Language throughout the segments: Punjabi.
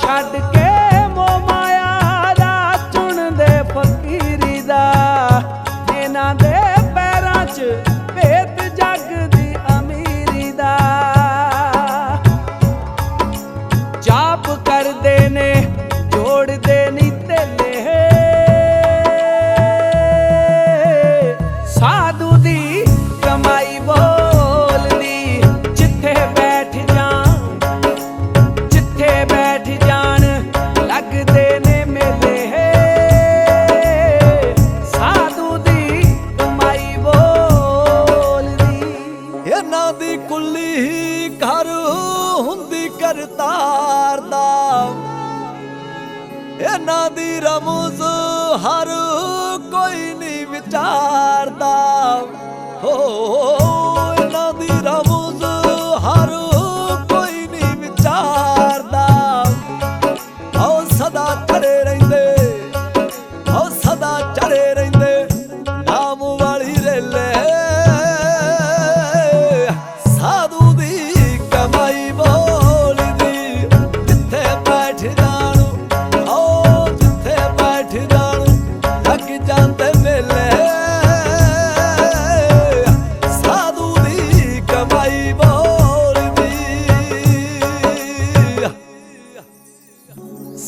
ਛੱਡ ਕੇ ਮੋਹ ਮਾਇਆ ਦਾ ਚੁਣਦੇ ਫਕੀਰੀ ਦਾ। ਇਹਨਾਂ ਦੇ ਪੈਰਾਂ 'ਚ ਭੇਤ ਜੱਗ ਦੀ ਅਮੀਰੀ ਦਾ। ਜਾਪ ਹੁੰਦੀ ਇਹਨਾਂ ਦੀ ਰਮਜ਼ ਹਰ ਕੋਈ ਨਹੀਂ ਵਿਚਾਰਦਾ। ਹੋ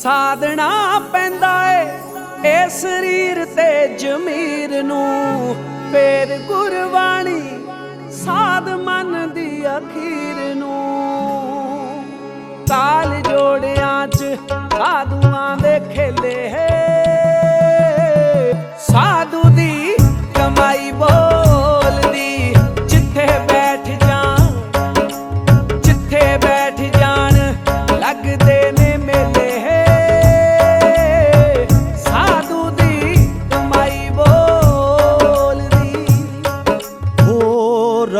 ਸਾਧਣਾ ਪੈਂਦਾ ਏ ਇਹ ਸਰੀਰ ਤੇ ਜ਼ਮੀਰ ਨੂੰ। ਫੇਰ ਗੁਰਬਾਣੀ ਸਾਧ ਮਨ ਦੀ ਅਖੀਰ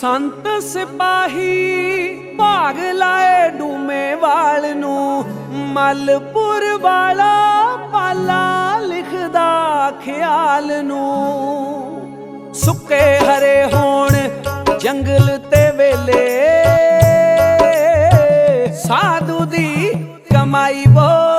ਸੰਤ ਸਿਪਾਹੀ ਭਾਗ ਲਾਏ ਡੂਮੇ ਵਾਲ ਨੂੰ। ਮਲਪੁਰ ਵਾਲਾ ਪਾਲਾ ਲਿਖਦਾ ਖਿਆਲ ਨੂੰ। ਸੁੱਕੇ ਹਰੇ ਹੋਣ ਜੰਗਲ ਤੇ ਵੇਲੇ। ਸਾਧੂ ਦੀ ਕਮਾਈ ਬੋ